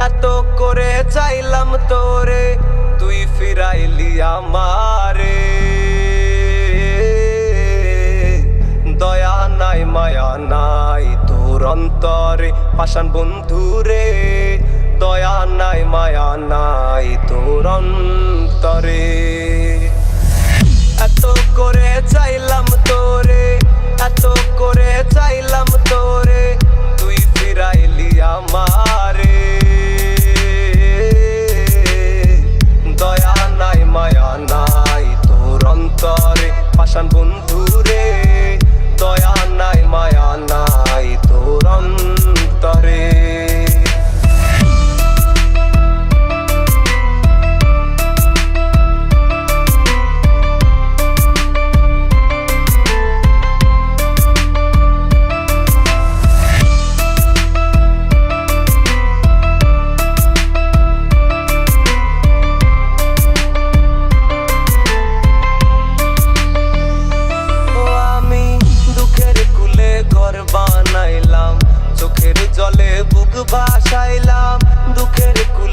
এত করে চাইলাম তোরে, তুই ফিরাইলি আমারে। দয়া নাই, মায়া নাই তোর অন্তরে পাশান বন্ধুরে। দয়া নাই, মায়া নাই তোর অন্তরে। জলে বুক ভাসাইলাম দুঃখের কুলে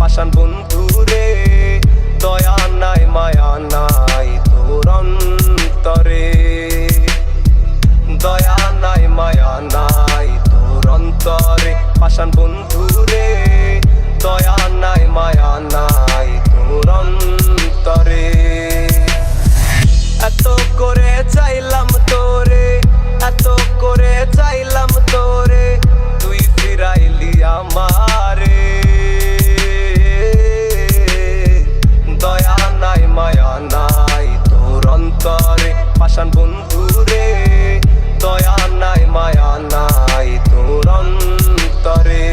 পাশান বন্ধু রে দয়া নাই মায়া নাই তোর অন্তরে। দয়া নাই মায়া নাই তোর অন্তরে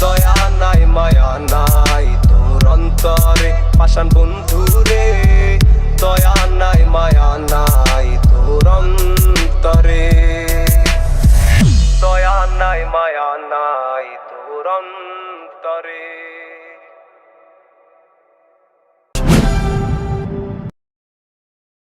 দয়া নাই মায়া নাই তোর অন্তরে পাশান বন্ধু রে দয়া নাই মায়া নাই তোর অন্তরে দয়া নাই মায়া নাই তোর অন্তরে